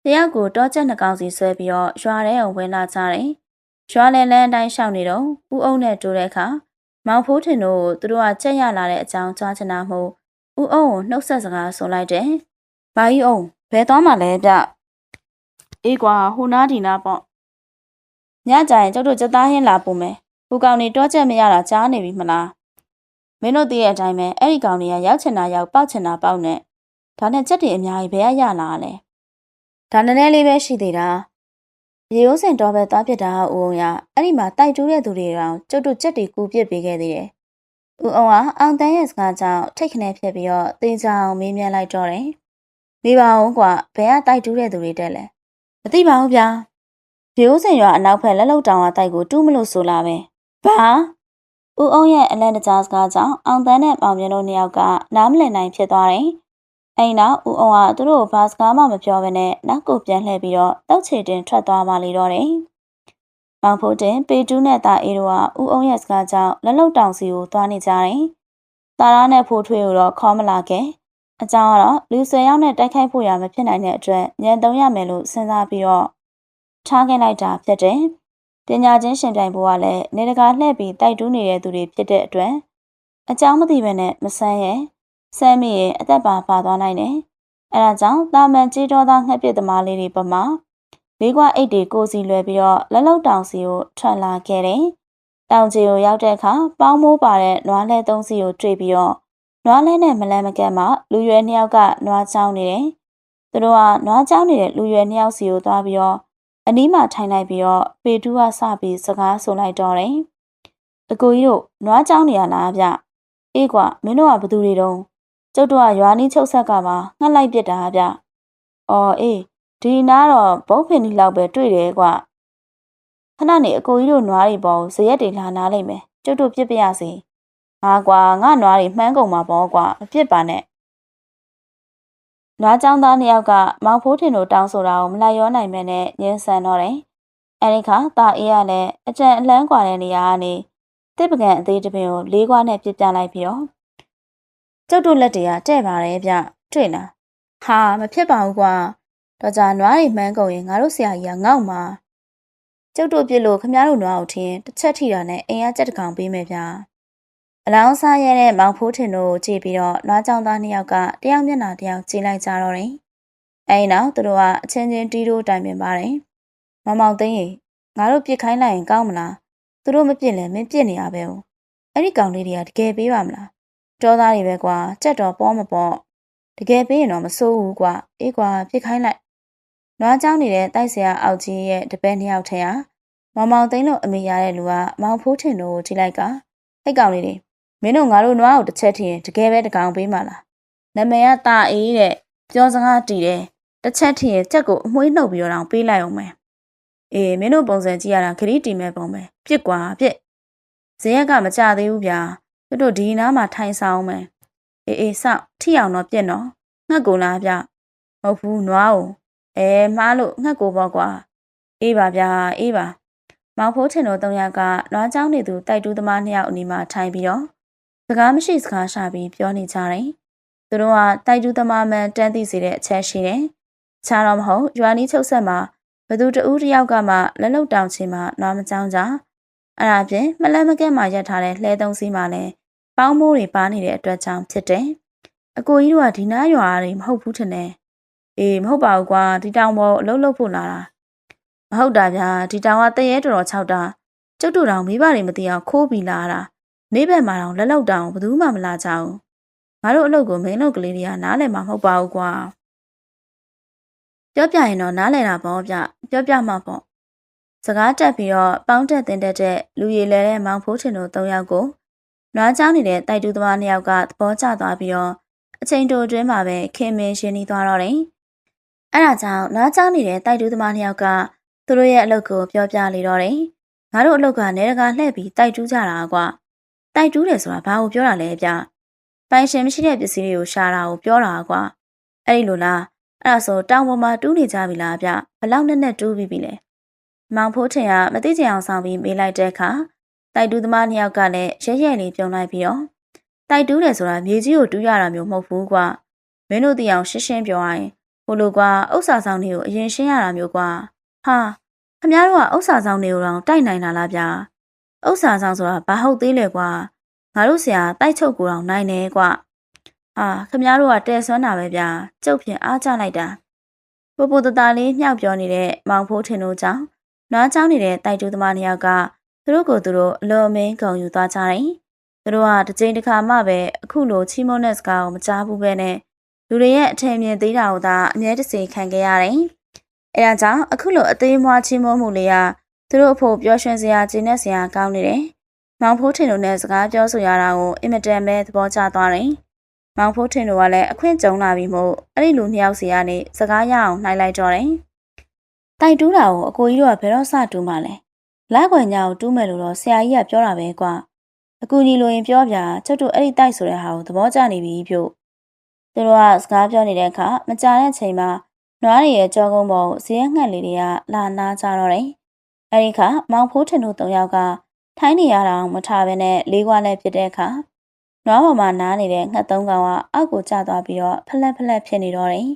တယောက်ကိုတောချက်နှကောင်စီဆွဲပြီးတော့ရွာထဲကိုဝင်လာကြတယ်။ ရွာလယ်လန်းအတိုင်းရှောက်နေတော့ဦးအုံနဲ့တိုးတဲ့အခါမောင်ဖိုးထင်တို့သူတို့ကကြက်ရလာတဲ့အကြောင်းကြားချင်တာမို့ဦးအုံကိုနှုတ်ဆက်စကားဆိုလိုက်တယ်။ဘာကြီးအုံဘယ်သွားမှလဲဗျ။အေးကွာဟိုနားဒီနားပေါ့။ညကြရင်ကျုပ်တို့စက်သားဟင်းလာပို့မယ်။ဟိုကောင်နေတောချက်မရတာကြားနေပြီမလား။မင်းတို့သိတဲ့အတိုင်းပဲအဲ့ဒီကောင်တွေကရောက်ချင်တာရောက်ပေါက်ချင်တာပေါက်နဲ့ဒါနဲ့ချက်တွေအများကြီးဘယ်ကရလာလဲ။ဒါနည်းနည်းလေးပဲရှိသေးတာ ရေရိုးစင်တော့ပဲသွားပြစ်တာဦးအောင်ရအဲ့ဒီမှာတိုက်တူးတဲ့သူတွေတောင်ကျုပ်တို့ကြက်တွေကူပစ်ပေးခဲ့သေးတယ်ဦးအောင်ကအောင်တန်းရဲ့စကားကြောင့်ထိတ်ခနဲဖြစ်ပြီးတော့တင်းချောင်မေးမြန်းလိုက်တော့တယ်နေပါအောင်ကွာဘယ်ကတိုက်တူးတဲ့သူတွေတက်လဲမသိပါဘူးဗျာရေရိုးစင်ရွာအနောက်ဘက်လက်လုံတောင်ကတိုက်ကိုတူးမလို့ဆိုလာပဲဘာဦးအောင်ရဲ့အလန်တကြားစကားကြောင့်အောင်တန်းနဲ့ပေါင်မြင်တို့နှစ်ယောက်ကနားမလည်နိုင်ဖြစ်သွားတယ် အဲ့နောက်ဦးအောင်ကသူတို့ဘာစကားမှမပြောဘဲနဲ့နောက်ကိုပြန်လှည့်ပြီးတော့တောက်ချေတင်ထွက်သွားမှလေတော့တယ်။ပေါင်ဖို့တင်ပေတူးနဲ့တာအေးတို့ကဦးအောင်ရဲ့စကားကြောင့်လက်လုံတောင်စီကိုသွားနေကြတယ်။တာရာနဲ့ဖိုးထွေးကိုတော့ခေါ်မလာခဲ့။အကြောင်းကတော့လူဆွေရောက်နဲ့တိုက်ခိုက်ဖို့ရမဖြစ်နိုင်တဲ့အတွက်ညံသုံးရမယ်လို့စဉ်းစားပြီးတော့ထားခဲ့လိုက်တာဖြစ်တယ်။ပညာချင်းရှင်ပြိုင်ဖို့ကလည်းနေတကာလှည့်ပြီးတိုက်တူးနေတဲ့သူတွေဖြစ်တဲ့အတွက်အကြောင်းမသိဘဲနဲ့မဆန်းရဲ့ ဆမ်းမိရဲ့အသက်ပါပါသွားနိုင်တယ်။အဲဒါကြောင့်တာမန်ကြီးတော်သားငှက်ပစ်သမားလေးတွေပမာလေးကွာအိတ်တွေကိုစီလွယ်ပြီးတော့လက်လုံတောင်စီကိုထွက်လာခဲ့တယ်။တောင်ကြီးကိုရောက်တဲ့အခါပေါင်းမိုးပါတဲ့နွားလဲသုံးစီကိုတွေ့ပြီးတော့နွားလဲနဲ့မလန်းမကန့်မှလူရွယ်နှစ်ယောက်ကနွားချောင်းနေတယ်။သူတို့ကနွားချောင်းနေတဲ့လူရွယ်နှစ်ယောက်စီကိုသွားပြီးတော့အနီးမှာထိုင်လိုက်ပြီးတော့ပေတူးကစပြီးစကားဆိုလိုက်တော့တယ်။အကိုကြီးတို့နွားချောင်းနေရလားဗျ။အေးကွာမင်းတို့ကဘသူတွေတုံး ကျုပ်တို့ကရွာနီးချုပ်ဆက်ကမှငှက်လိုက်ပြစ်တာဗျ။အော်အေးဒီနားတော့ဘုတ်ဖင်ဒီလောက်ပဲတွေ့တယ်ကွခဏနေအကိုကြီးတို့နွားတွေပေါ်ဇရက်တွေလာနားလိုက်မယ်ကျုပ်တို့ပြစ်ပြရစီဟာကွာငါနွားတွေမှန်းကုန်မှာပေါ့ကွာမပြစ်ပါနဲ့နွားချောင်းသားနှစ်ယောက်ကမောင်ဖိုးထင်တို့တောင်းဆိုတာကိုမလိုက်ရောနိုင်မဲနဲ့ညှင်းဆန်တော့တယ်အဲဒီခါတာအေးကလည်းအကြံအလန်းကွာတဲ့နေရာကနေတစ်ပကံအသေးတစ်ပင်ကိုလေးခွားနဲ့ပြစ်ပြလိုက်ပြီးတော့ ကျုပ်တို့လက်တွေကတဲ့ပါတယ်ဗျတွေ့လားဟာမဖြစ်ပါဘူးကွာတော့ကြာနွားတွေမှန်းကုန်ရင်ငါတို့ဆရာကြီးကငေါ့မှာကျုပ်တို့ပြစ်လို့ခမည်းတော်နွားကိုထင်းတစ်ချက်ထိတာနဲ့အိမ်ကကြက်တကောင်ပေးမယ်ဗျာအလောင်းစားရဲတဲ့မောင်ဖိုးထင်တို့ကိုကြည့်ပြီးတော့နွားကြောင်သားနှစ်ယောက်ကတယောက်မျက်နှာတယောက်ကြည့်လိုက်ကြတော့တယ်အဲဒီနောက်သူတို့ကအချင်းချင်းတီးတိုးတိုင်ပင်ပါတယ်မမောင်သိန်းရေငါတို့ပြစ်ခိုင်းလိုက်ရင်ကောင်းမလားသူတို့မပြစ်လဲမင်းပြစ်နေရပဲဟုတ်အဲ့ဒီကောင်လေးတွေကတကယ်ပေးပါမလား တော်သားတွေပဲကွာကြက်တော်ပေါ်မပေါ်တကယ်ပေးရင်တော့မစိုးဘူးကွာအေးကွာပြစ်ခိုင်းလိုက်နွားเจ้าနေတဲ့တိုက်ဆရာအောက်ကြီးရဲ့တပည့်နှစ်ယောက်ထဲဟာမောင်မောင်သိန်းလို့အမေရတဲ့လူကမောင်ဖိုးထင်တို့ကိုကြည့်လိုက်ကဟိတ်ကောင်လေးတွေမင်းတို့ငါတို့နွားကိုတစ်ချက်ထင်တကယ်ပဲတကောင်ပေးမှလားနာမည်ကတာအေးတဲ့ပြောစကားတီးတယ်တစ်ချက်ထင်ကြက်ကိုအမွှေးနှုတ်ပြီးတော့တောင်ပေးလိုက်အောင်မယ်အေးမင်းတို့ပုံစံကြည့်ရတာခရီးတီမဲ့ပုံပဲပြစ်ကွာပြစ်ဇရက်ကမကြသေးဘူးဗျာ တို့တို့ဒီနားမှာထိုင်ဆောင်မယ်အေးအေးစောင့်ထိအောင်တော့ပြစ်နော်ငှက်ကိုလားဗျမဟုတ်ဘူးနွားကိုအဲမှားလို့ငှက်ကိုပေါ့ကွာအေးပါဗျာအေးပါမောင်ဖိုးထင်တို့တုံးရကနွားเจ้าနေသူတိုက်တူးသမားနှစ်ယောက်အနီးမှာထိုင်ပြီးတော့စကားမရှိစကားရှာပြီးပြောနေကြတယ်သူတို့ကတိုက်တူးသမားမှန်တန်းသိစေတဲ့အချက်ရှိတယ်ခြားတော့မဟုတ်ရွာနီးချုပ်ဆက်မှာဘသူတဦးတယောက်ကမှလက်လုံတောင်ချင်းမှနွားမကြောင်းကြအဲ့ဒါဖြင့်မလန်းမကက်မှရက်ထားတဲ့လှဲသုံးစီးမှလည်း ပေါင်းမိုးတွေပါနေတဲ့အတွက်ကြောင့်ဖြစ်တယ်အကိုကြီးတို့ကဒီနားရွာတွေမဟုတ်ဘူးထင်တယ်အေးမဟုတ်ပါဘူးကွာဒီတောင်ပေါ်အလုပ်လုပ်ဖို့လာတာမဟုတ်တာဗျာဒီတောင်ကတရေတော်တော်၆တာကျုပ်တို့တောင်မိဘတွေမသိအောင်ခိုးပြီးလာတာနေ့ဘက်မှာတော့လက်လောက်တောင်ဘယ်သူမှမလာကြဘူးငါတို့အလုပ်ကိုမင်းလုပ်ကလေးတွေကနားလည်မှာမဟုတ်ပါဘူးကွာပြောပြရင်တော့နားလည်တာပေါ့ဗျပြောပြမှာပေါ့စကားတက်ပြီးတော့ပေါင်းတက်တင်တက်တဲ့လူရည်လဲတဲ့မောင်ဖိုးထင်တို့၃ယောက်ကို နွားချောင်းနေတဲ့တိုက်တူးသမားနှစ်ယောက်ကသဘောကျသွားပြီးတော့အချိန်တိုအတွင်းမှာပဲခင်မင်းရှင်းနေသွားတော့တယ်။အဲဒါကြောင့်နွားချောင်းနေတဲ့တိုက်တူးသမားနှစ်ယောက်ကသူတို့ရဲ့အလုပ်ကိုပြောပြလေတော့တယ်။ငါတို့အလုပ်ကနေတကာလှည့်ပြီးတိုက်တူးကြတာကွာ။တိုက်တူးတယ်ဆိုတာဘာကိုပြောတာလဲဗျ။ပိုင်ရှင်မရှိတဲ့ပစ္စည်းတွေကိုရှာတာကိုပြောတာကွာ။အဲ့ဒီလိုလား။အဲ့ဒါဆိုတောင်ပေါ်မှာတူးနေကြပြီလားဗျ။ဘလောက်နဲ့နဲ့တူးပြီးပြီလဲ။မောင်ဖိုးထင်ကမသိချင်အောင်ဆောင်ပြီးမေးလိုက်တဲ့အခါ တိုက်တူးသမားနှစ်ယောက်ကလည်းရဲရဲလေးပြုံလိုက်ပြီးတော့တိုက်တူးတယ်ဆိုတာမြေကြီးကိုတူးရတာမျိုးမဟုတ်ဘူးကွာမင်းတို့သိအောင်ရှင်းရှင်းပြောရရင်ဟိုလိုကွာဥစ္စာဆောင်တွေကိုအရင်ရှင်းရတာမျိုးကွာဟာခမ ्या တို့ကဥစ္စာဆောင်တွေကိုတော့တိုက်နိုင်လာလားဗျာဥစ္စာဆောင်ဆိုတာဘာဟုတ်သေးလဲကွာငါတို့ဆရာတိုက်ချုပ်ကိုတော့နိုင်တယ်ကွာအာခမ ्या တို့ကတဲဆွမ်းတာပဲဗျာကျုပ်ဖြင့်အားကြလိုက်တာပူပူတတလေးမြှောက်ပြောနေတဲ့မောင်ဖိုးထင်တို့ကြောင့်နွားချောင်းနေတဲ့တိုက်တူးသမားနှစ်ယောက်က သူတို့ကိုသူတို့အလွန်အမင်းဂုံယူသွားကြတယ်။သူတို့ကတစ်ချိန်တစ်ခါမှပဲအခုလိုချီးမွမ်းတဲ့စကားကိုမကြားဘူးပဲနဲ့လူတွေရဲ့အထင်မြင်သေးတာကိုသာအမြဲတစေခံခဲ့ရတယ်။အဲဒါကြောင့်အခုလိုအသေးမွားချီးမွမ်းမှုလေးကသူတို့အဖို့ပျော်ရွှင်စရာကျဉ်းတဲ့စရာကောင်းနေတယ်။မောင်ဖိုးထင်တို့နဲ့စကားပြောဆိုရတာကိုအင်မတန်ပဲသဘောကျသွားတယ်။မောင်ဖိုးထင်တို့ကလည်းအခွင့်ကြုံလာပြီမို့အဲ့ဒီလူနှစ်ယောက်စီကနေစကားရအောင်နှိုင်းလိုက်ကြတယ်။တိုက်တူးတာကိုအကိုကြီးတို့ကဘယ်တော့စတူးမှလဲ လက်ခွင်ညာကိုတူးမယ်လို့တော့ဆရာကြီးကပြောတာပဲကွာအကူကြီးလိုရင်ပြောပြကျုပ်တို့အဲ့ဒီတိုက်ဆိုတဲ့ဟာကိုသဘောကျနေပြီပြုတ်သူတို့ကစကားပြောနေတဲ့အခါမကြာတဲ့ချိန်မှာနွားတွေရဲ့ကြောကုန်းပေါ်ကိုဇေယျငှက်လေးတွေကလာနာကြတော့တယ်အဲ့ဒီခါမောင်ဖိုးထင်တို့၃ယောက်ကထိုင်းနေရတာမထားဘဲနဲ့လေးခွာနဲ့ဖြစ်တဲ့အခါနွားပေါ်မှာနားနေတဲ့ငှက်သုံးကောင်ကအောက်ကိုကျသွားပြီးတော့ဖလက်ဖလက်ဖြစ်နေတော့တယ်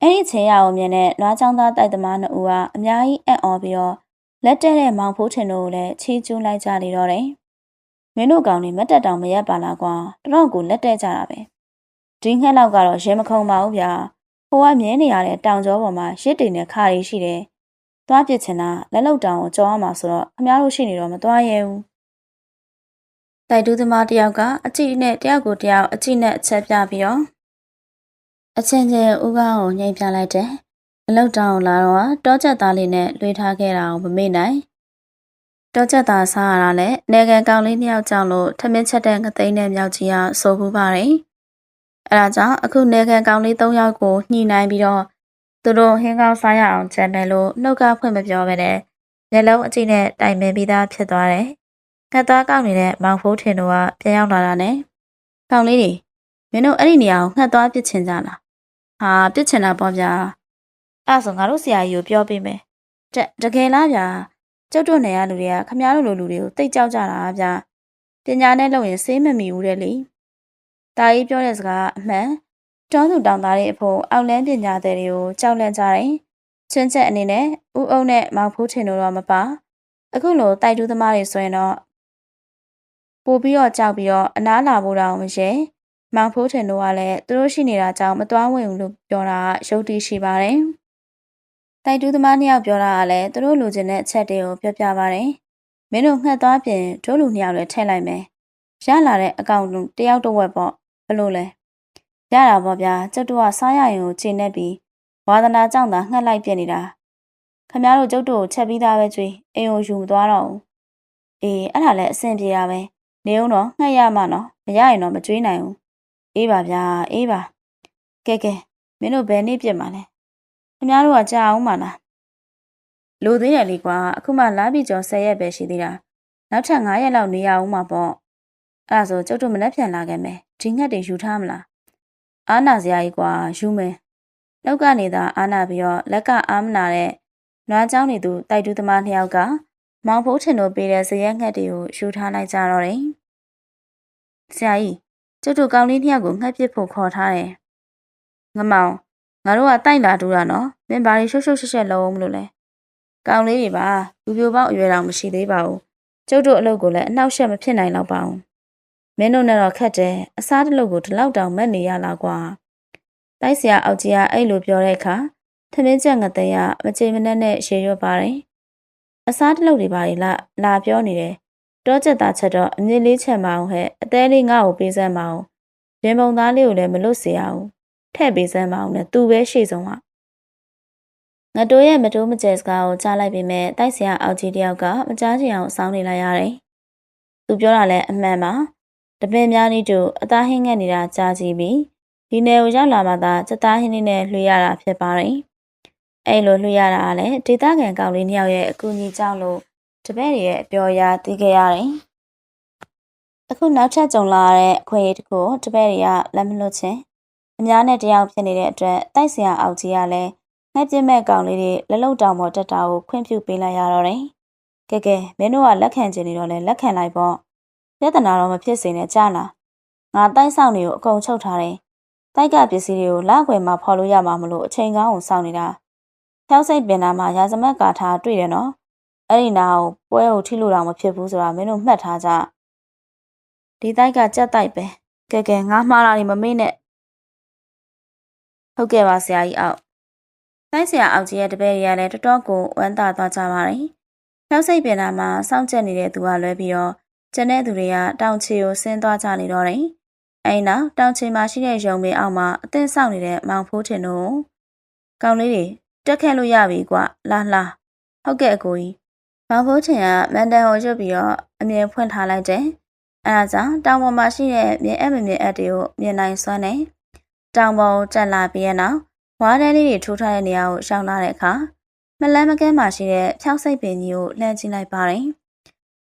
အဲ့ဒီချိန်ရအောင်မြင်တဲ့နွားချောင်းသားတိုက်သမားနှစ်ဦးကအများကြီးအံ့ဩပြီးတော့ လက်တက်တဲ့မောင်ဖိုးထင်တို့ကိုလည်းချီးကျူးလိုက်ကြလေတော့တယ်။မင်းတို့ကောင်တွေမတက်တောင်မရက်ပါလားကွာတတော့ကိုလက်တက်ကြတာပဲ။ဒီငှက်လောက်ကတော့ရဲမခုံပါဘူးဗျာ။ဟိုကမြင်းနေရတဲ့တောင်ကျောပေါ်မှာရစ်တင်တဲ့ခါရီရှိတယ်။သွားပြစ်ချင်တာလက်လောက်တောင်ကိုကြောရမှာဆိုတော့ခမားတို့ရှိနေတော့မသွားရဲဘူး။တိုက်တူးသမားတယောက်ကအကြည့်နဲ့တယောက်ကိုတယောက်အကြည့်နဲ့အချက်ပြပြီးတော့အချင်းချင်းဦးကောင်းကိုညှိပြလိုက်တယ်။ အလောက်တောင်လာတော့တောချက်သားလေးနဲ့လွှေထားခဲ့တာကိုမမေ့နိုင်တောချက်သားစားရတာနဲ့နေကန်ကောင်လေးနှစ်ယောက်ကြောင့်လို့ထမင်းချက်တဲ့ငသိန်းနဲ့မြောက်ကြီးကစိုးပူပါတယ်အဲဒါကြောင့်အခုနေကန်ကောင်လေး၃ယောက်ကိုညှိနှိုင်းပြီးတော့သူတို့ဟင်းကောင်းစားရအောင်ချန်တယ်လို့နှုတ်ကဖွင့်မပြောပဲနဲ့မျက်လုံးအကြည့်နဲ့တိုင်ပင်ပြီးသားဖြစ်သွားတယ်။ငှက်သားကောက်နေတဲ့မောင်ဖိုးထင်တို့ကပြန်ရောက်လာတာနဲ့ကောင်းလေးတွေမင်းတို့အဲ့ဒီနေရာကိုငှက်သွားပစ်ချင်ကြလား။ဟာပစ်ချင်တာပေါ့ဗျာ။ အဲ့ဒါဆိုငါတို့ဆရာကြီးကိုပြောပေးမယ်။တတကယ်လားဗျာ။ကျုပ်တို့နေရလူတွေကခမားတို့လိုလူတွေကိုတိတ်ကြောက်ကြတာဗျာ။ပညာနဲ့လုပ်ရင်စေးမမီဘူးတဲ့လေ။တာကြီးပြောတဲ့စကားအမှန်တောသူတောင်သားတွေအဖို့အောက်လန်းပညာသည်တွေကိုကြောက်လန့်ကြတယ်။ချင်းချက်အနေနဲ့ဥအုံနဲ့မောင်ဖိုးထင်တို့တော့မပါ။အခုလိုတိုက်တူးသမားတွေဆိုရင်တော့ပို့ပြီးတော့ကြောက်ပြီးတော့အနားလာဖို့တောင်မရဲ။မောင်ဖိုးထင်တို့ကလည်းသူတို့ရှိနေတာကြောင့်မတွားဝင်ဘူးလို့ပြောတာရုပ်တည်ရှိပါတယ်။ တိုက်တူးသမားနှစ်ယောက်ပြောတာကလည်းသူတို့လိုချင်တဲ့အချက်တွေကိုပြောပြပါတယ်။မင်းတို့ငှက်သွားပြင်တို့လူနှစ်ယောက်လည်းထည့်လိုက်မယ်။ရလာတဲ့အကောင့်တယောက်တစ်ဝက်ပေါ့ဘလို့လဲ။ရတာပေါ့ဗျာကျုပ်တို့ကစားရရင်ကိုချိန်နေပြီးဝါသနာကြောင့်သာငှက်လိုက်ပြစ်နေတာခမတို့ကျုပ်တို့ကိုချက်ပြီးသားပဲကြွေအိမ်ကိုယူမသွားတော့ဘူးအေးအဲ့ဒါလည်းအဆင်ပြေတာပဲနေအောင်တော့ငှက်ရမှနော်မရရင်တော့မကြွေးနိုင်ဘူးအေးပါဗျာအေးပါကဲကဲမင်းတို့ဘယ်နေ့ပြစ်မှာလဲ ခမတို့ကကြာအောင်မလားလိုသေးတယ်လေကွာအခုမှလာပြီကျော်10ရက်ပဲရှိသေးတာနောက်ထပ်9ရက်လောက်နေရအောင်မှာပေါ့အဲ့ဒါဆိုကျုပ်တို့မနှက်ပြန်လာခဲ့မယ်ဒီငှက်တွေယူထားမလားအာနာစရာကြီးကွာယူမယ်နှုတ်ကနေသာအာနာပြီးတော့လက်ကအာမနာတဲ့နွားเจ้าနေသူတိုက်တူးသမားနှစ်ယောက်ကမောင်ဖိုးထင်တို့ပေးတဲ့ဇရက်ငှက်တွေကိုယူထားလိုက်ကြတော့တယ်ဆရာကြီးကျုပ်တို့ကောင်းလေးနှစ်ယောက်ကိုငှက်ပစ်ဖို့ခေါ်ထားတယ်ငမောင် ငါတို့ကတိုက်လာတူးတာနော်မင်းဘာတွေရှုပ်ရှုပ်ရှက်ရှက်လုံးမလို့လဲကောင်းလေးတွေပါလူပြိုပေါက်အရွယ်တော်မရှိသေးပါဘူးကျုပ်တို့အလုပ်ကိုလည်းအနှောက်အယှက်မဖြစ်နိုင်တော့ပါဘူးမင်းတို့နဲ့တော့ခက်တယ်အစားတလုပ်ကိုဒီလောက်တောင်မက်နေရလားကွာတိုက်ဆရာအောက်ကြီးကအဲ့လိုပြောတဲ့အခါထမင်းချက်ငတဲ့ရမချိန်မနှက်နဲ့ရေရွတ်ပါတယ်အစားတလုပ်တွေပါလေလာလာပြောနေတယ်တောချက်သားချက်တော့အမြင့်လေးချက်မအောင်ဟဲ့အသေးလေးငါ့ကိုပေးစမ်းမအောင်ရင်ပုံသားလေးကိုလည်းမလွတ်စေအောင် ထည့်ပေးစမ်းမအောင်နဲ့သူပဲရှေ့ဆုံးကငတိုးရဲ့မတိုးမကျဲစကားကိုကြားလိုက်ပေမဲ့တိုက်ဆရာအောက်ကြီးတယောက်ကမကြားချင်အောင်စောင်းနေလိုက်ရတယ်သူပြောတာလည်းအမှန်ပါတပင်များနည်းတူအသားဟင်းငတ်နေတာကြားကြည့်ပြီးဒီနယ်ကိုရောက်လာမှသာစက်သားဟင်းလေးနဲ့လွှေရတာဖြစ်ပါတယ်။အဲ့လိုလွှေရတာကလည်းဒေသခံကောင်လေးနှစ်ယောက်ရဲ့အကူအညီကြောင့်လို့တပည့်တွေရဲ့အပြောအရသိခဲ့ရတယ်။အခုနောက်ထပ်ကြုံလာတဲ့အခွင့်အရေးတစ်ခုတပည့်တွေကလက်မလွတ်ချင်း အများနဲ့တယောက်ဖြစ်နေတဲ့အတွက်တိုက်ဆရာအောက်ကြီးကလည်းငှက်ပြစ်မဲ့ကောင်လေးတွေလက်လုံတောင်ပေါ်တက်တာကိုခွင့်ပြုပေးလိုက်ရတော့တယ်။ကဲကဲမင်းတို့ကလက်ခံချင်နေတော့လဲလက်ခံလိုက်ပေါ့။ပြဿနာတော့မဖြစ်စေနဲ့ကြားလား။ငါတိုက်ဆောင်တွေကိုအကုန်ချုပ်ထားတယ်တိုက်ကပစ္စည်းတွေကိုလောက်ွယ်မှာဖော်လို့ရမှာမလို့အချိန်ကောင်းကိုစောင့်နေတာ။ဖြောက်စိတ်ပင်နာမှာရာဇမတ်ကာထားတွေ့တယ်နော်။အဲ့ဒီနာကိုပွဲကိုထိလို့တော့မဖြစ်ဘူးဆိုတာမင်းတို့မှတ်ထားကြ။ဒီတိုက်ကကြက်တိုက်ပဲ။ကဲကဲငါမှားတာနေမမေ့နဲ့။ ဟုတ်ကဲ့ပါဆရာကြီးအောက်။တိုက်ဆရာအောက်ကြီးရဲ့တပည့်တွေကလည်းတော်တော်ကိုဝမ်းသာသွားကြပါတယ်။ဖြောက်စိတ်ပင်နာမှာစောင့်ကြက်နေတဲ့သူကလွဲပြီးတော့ကျန်တဲ့သူတွေကတောင်ချီကိုဆင်းသွားကြနေတော့တယ်။အဲ့နောက်တောင်ချီမှာရှိတဲ့ရုံမေအောက်မှာအသင်းဆောင်နေတဲ့မောင်ဖိုးထင်တို့ကောင်းလေးတွေတက်ခဲ့လို့ရပြီကွလာလာဟုတ်ကဲ့အကိုကြီးမောင်ဖိုးထင်ကမန်တန်ကိုရွတ်ပြီးတော့အမြင်ဖွင့်ထားလိုက်တယ်အဲဒါကြောင့်တောင်ပေါ်မှာရှိတဲ့မြင်အပ်မမြင်အပ်တွေကိုမြင်နိုင်စွမ်းတယ် တောင်ပေါ်တက်လာပြီးရနောက်ဝါးတဲလေးတွေထိုးထားတဲ့နေရာကိုရှောင်းလာတဲ့အခါမလန်းမကဲမှာရှိတဲ့ဖြောက်စိတ်ပင်ကြီးကိုလှမ်းကြည့်လိုက်ပါတယ်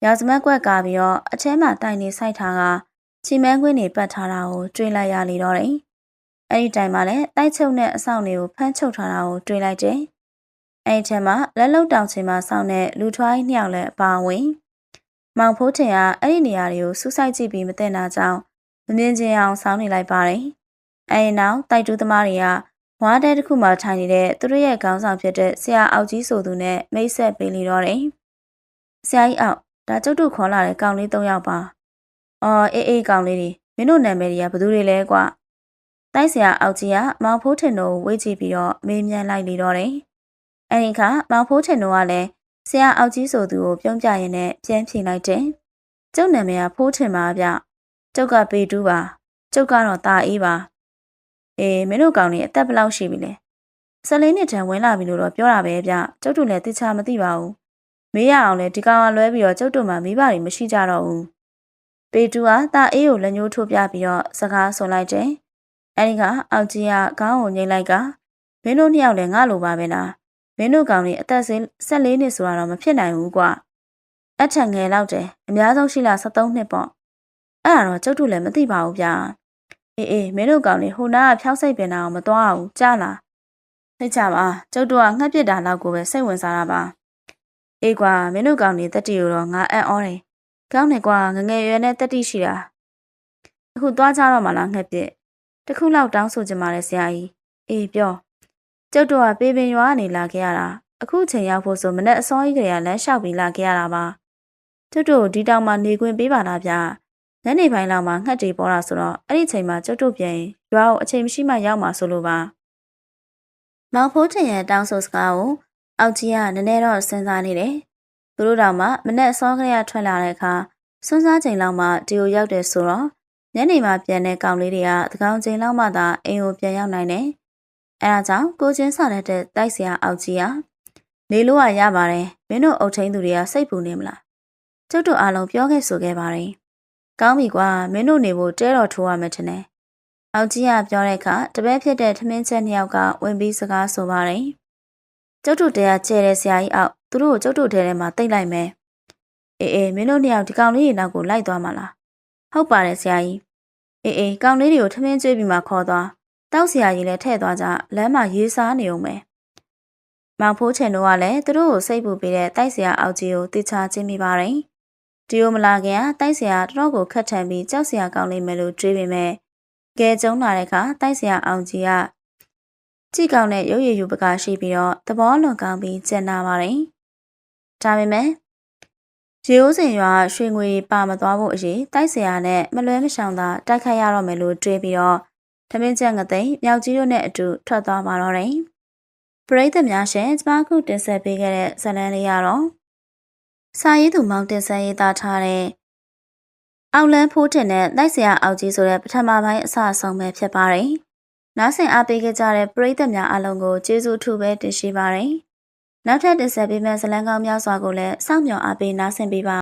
ရာဇမတ်ကွက်ကားပြီးတော့အထဲမှာတိုင်နေဆိုင်ထားကချီမန်းခွင်းတွေပတ်ထားတာကိုတွေ့လိုက်ရလေတော့တယ်။အဲ့ဒီတိုင်မှာလည်းတိုက်ချုပ်နဲ့အဆောင်တွေကိုဖမ်းချုပ်ထားတာကိုတွေ့လိုက်တယ်။အဲ့ဒီထဲမှာလက်လုံတောင်ချင်မှာစောင့်တဲ့လူထွားကြီးနှစ်ယောက်လည်းအပါဝင်။မောင်ဖိုးထင်ကအဲ့ဒီနေရာတွေကိုစူးစိုက်ကြည့်ပြီးမသိတာကြောင့်မမြင်ချင်အောင်စောင့်နေလိုက်ပါတယ်။ အဲ့ဒီနောက်တိုက်တူးသမားတွေကဝါးတဲတစ်ခုမှထိုင်နေတဲ့သူတို့ရဲ့ခေါင်းဆောင်ဖြစ်တဲ့ဆရာအောက်ကြီးဆိုသူနဲ့မိတ်ဆက်ပေးလေတော့တယ်။ဆရာကြီးအောက်ဒါကျုပ်တို့ခေါ်လာတဲ့ကောင်လေး၃ယောက်ပါ။အော်အေးအေးကောင်လေးတွေမင်းတို့နာမည်တွေကဘသူတွေလဲကွာတိုက်ဆရာအောက်ကြီးကမောင်ဖိုးထင်တို့ဝေးကြည့်ပြီးတော့မေးမြန်းလိုက်လေတော့တယ်အဲဒီခါမောင်ဖိုးထင်တို့ကလည်းဆရာအောက်ကြီးဆိုသူကိုပြုံးပြရင်နဲ့ပြန်ဖြေလိုက်တယ်ကျုပ်နာမည်ကဖိုးထင်ပါဗျကျုပ်ကပေတူးပါကျုပ်ကတော့ตาအေးပါ အေးမင်းတို့ကောင်တွေအသက်ဘယ်လောက်ရှိပြီလဲဆလင်းနှစ်တန်ဝင်လာပြီလို့တော့ပြောတာပဲဗျကျုပ်တို့လည်းသိချာမသိပါဘူးမေးရအောင်လဲဒီကောင်ကလွဲပြီးတော့ကျုပ်တို့မှမိဘတွေမရှိကြတော့ဘူးပေတူကတာအေးကိုလက်ညှိုးထိုးပြပြီးတော့စကားဆိုလိုက်တယ်။အဲဒီကအောက်ကြီးကခေါင်းကိုငိမ့်လိုက်ကမင်းတို့နှစ်ယောက်လည်းငါလိုပါပဲလား။မမင်းတို့ကောင်တွေအသက်14နှစ်ဆိုတာတော့မဖြစ်နိုင်ဘူးကွာအထက်ငယ်လောက်တယ်အများဆုံးရှိလား73နှစ်ပေါ့အဲ့ဒါတော့ကျုပ်တို့လည်းမသိပါဘူးဗျာ အေးအေးမင်းတို့ကောင်တွေဟိုနာကဖျောက်စိတ်ပင်တာအောင်မသွားအောင်ကြားလားသိကြပါကျုပ်တို့ကငှက်ပစ်တာလောက်ကိုပဲစိတ်ဝင်စားတာပါအေးကွာမင်းတို့ကောင်တွေတက်တီကိုတော့ငါအံ့ဩတယ်ကောင်းတယ်ကွာငငယ်ရွယ်နဲ့တက်တီရှိတာအခုသွားကြတော့မှလားငှက်ပစ်တခုလောက်တောင်းဆိုချင်ပါတယ်ဆရာကြီးအေးပြောကျုပ်တို့ကပေပင်ရွာကနေလာခဲ့ရတာအခုချိန်ရောက်ဖို့ဆိုမနေ့အစောကြီးကလေးကလမ်းလျှောက်ပြီးလာခဲ့ရတာပါကျုပ်တို့ဒီတောင်မှနေခွင့်ပေးပါလားဗျာ ညနေပိုင်းလောက်မှငှက်တွေပေါ်တာဆိုတော့အဲ့ဒီချိန်မှာကျုပ်တို့ပြန်ရင်ရွာကိုအချိန်မရှိမှရောက်မှာဆိုလိုပါမောင်ဖိုးထင်ရဲ့တောင်းဆိုစကားကိုအောက်ကြီးကနည်းနည်းတော့စဉ်းစားနေတယ်သူတို့တောင်မှမနေ့အစောကလေးကထွက်လာတဲ့အခါစွန်းစားချိန်လောက်မှဒီကိုရောက်တယ်ဆိုတော့ညနေမှပြန်တဲ့ကောင်လေးတွေကသကောင်ချိန်လောက်မှသာအိမ်ကိုပြန်ရောက်နိုင်တယ်အဲဒါကြောင့်ကိုချင်းစားတဲ့တိုက်ဆရာအောက်ကြီးကနေလို့ရရပါတယ်မင်းတို့အုပ်ထိန်သူတွေကစိတ်ပူနေမလားကျုပ်တို့အားလုံးပြောခဲ့ဆိုခဲ့ပါတယ် ကောင်းပြီကွာမင်းတို့နေဖို့တဲတော်ထိုးရမယ်ထင်တယ်အောက်ကြီးကပြောတဲ့အခါတပည့်ဖြစ်တဲ့ထမင်းချက်နှစ်ယောက်ကဝင်ပြီးစကားဆိုပါတယ်ကျုပ်တို့တရားကျဲတဲ့ဆရာကြီးအောက်သူတို့ကိုကျုပ်တို့ထဲထဲမှာတိတ်လိုက်မယ်အေးအေးမင်းတို့နှစ်ယောက်ဒီကောင်လေးတွေနောက်ကိုလိုက်သွားမှာလားဟုတ်ပါတယ်ဆရာကြီးအေးအေးကောင်လေးတွေကိုထမင်းကျွေးပြီးမှခေါ်သွားတောက်ဆရာကြီးလည်းထဲ့သွားကြလမ်းမှာရေးစားနေုံပဲမောင်ဖိုးချင်တို့ကလည်းသူတို့ကိုစိတ်ပူပေးတဲ့တိုက်ဆရာအောက်ကြီးကိုတိချာချင်းမိပါတယ် ဒီလိုမလာခင်ကတိုက်ဆရာတော်တော်ကိုခတ်ထန်ပြီးကြောက်ဆရာကောင်းလိမ့်မယ်လို့တွေးပေမဲ့ကဲကျုံလာတဲ့အခါတိုက်ဆရာအောင်ကြီးကကြည့်ကောင်းတဲ့ရုပ်ရည်ယူပကားရှိပြီးတော့သဘောလွန်ကောင်းပြီးကျန်နာပါတယ်ဒါပေမဲ့ရေအိုးစင်ရွာရွှေငွေပါမသွားဖို့အရေးတိုက်ဆရာနဲ့မလွဲမရှောင်သာတိုက်ခိုက်ရတော့မယ်လို့တွေးပြီးတော့ထမင်းချက်ငသိမ့်မြောက်ကြီးတို့နဲ့အတူထွက်သွားပါတော့တယ်။ပရိသတ်များရှင်ကျမခုတင်ဆက်ပေးခဲ့တဲ့ဇာတ်လမ်းလေးရတော့ စာရေးသူမောင်တင်ဆက်ရေးသားထားတဲ့အောက်လန်းဖိုးတင်တဲ့တိုက်ဆရာအောက်ကြီးဆိုတဲ့ပထမပိုင်းအစအဆုံးပဲဖြစ်ပါတယ်။နားဆင်အားပေးခဲ့ကြတဲ့ပရိသတ်များအားလုံးကိုကျေးဇူးအထူးပဲတင်ရှိပါတယ်။နောက်ထပ်တင်ဆက်ပေးမယ့်ဇာတ်လမ်းကောင်းများစွာကိုလည်းစောင့်မျှော်အားပေးနားဆင်ပေးပါ